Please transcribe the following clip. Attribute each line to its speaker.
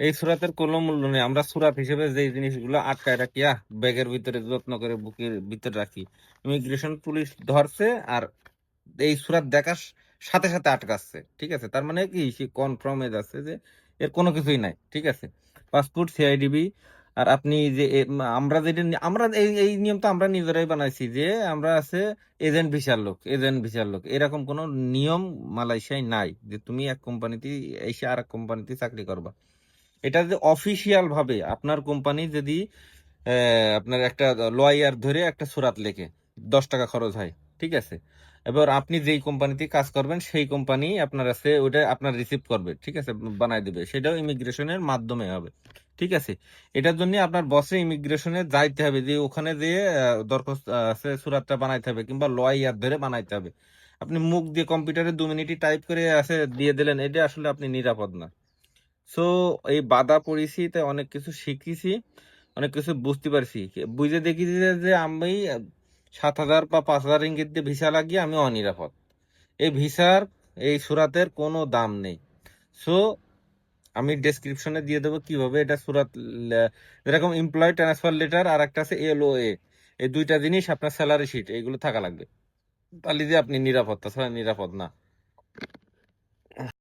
Speaker 1: এই সুরাতের কোনো মূল্য নেই। আমরা সুরাত হিসেবে যে জিনিসগুলো আটকায় রাখি, আহ, ব্যাগের ভিতরে যত্ন করে বুকের ভিতরে রাখি। ইমিগ্রেশন পুলিশ ধরছে আর এই সুরাত দেখার সাথে সাথে আটকাচ্ছে, ঠিক আছে? তার মানে কি? সে কনফার্ম যাচ্ছে যে এর কোনো কিছুই নাই, ঠিক আছে? পাসপোর্ট সিআইডিবি আর আপনি যে আমরা যেটা আমরা এই এই নিয়ম তো আমরা নিজেরাই বানাইছি যে আমরা আছে এজেন্ট ভিসার লোক, এজেন্ট ভিসার লোক। এরকম কোনো নিয়ম মালয়েশিয়ায় নাই যে তুমি এক কোম্পানিতে এসে আর এক কোম্পানিতে চাকরি করবা। এটা যে অফিসিয়াল ভাবে আপনার কোম্পানি যদি আপনার একটা লয়ার ধরে একটা সুরাত লেখে, দশ টাকা খরচ হয়, ঠিক আছে? এবার আপনি যেই কোম্পানিতে কাজ করবেন, সেই কোম্পানি আপনার আছে ওটা আপনার রিসিভ করবে, ঠিক আছে? বানাই দেবে। সেটাও ইমিগ্রেশনের মাধ্যমে হবে, ঠিক আছে? এটার জন্য আপনার বসে ইমিগ্রেশনে যাইতে হবে, যে ওখানে যে দরখাস্ত আছে সুরাতটা বানাইতে হবে, কিংবা লয়ার ধরে বানাইতে হবে। আপনি মুখ দিয়ে কম্পিউটারে দু মিনিটই টাইপ করে আছে দিয়ে দিলেন, এটা আসলে আপনি নিরাপদ না। সো এই বাধা পড়েছি তাই অনেক কিছু শিখেছি, অনেক কিছু বুঝতে পারছি। বুঝে দেখি যে আমি সাত হাজার বা পাঁচ হাজার ইঙ্গিত দিয়ে ভিসা লাগিয়ে আমি অনিরাপদ। এই ভিসার, এই সুরাতের কোনো দাম নেই। সো আমি ডেসক্রিপশনে দিয়ে দেবো কীভাবে এটা সুরাত যেরকম এমপ্লয় ট্রান্সফার লেটার আর একটা আছে এ এই দুইটা জিনিস আপনার স্যালারি শিট এগুলো থাকা লাগবে। তাহলে যে আপনি নিরাপদ, তাছাড়া নিরাপদ না।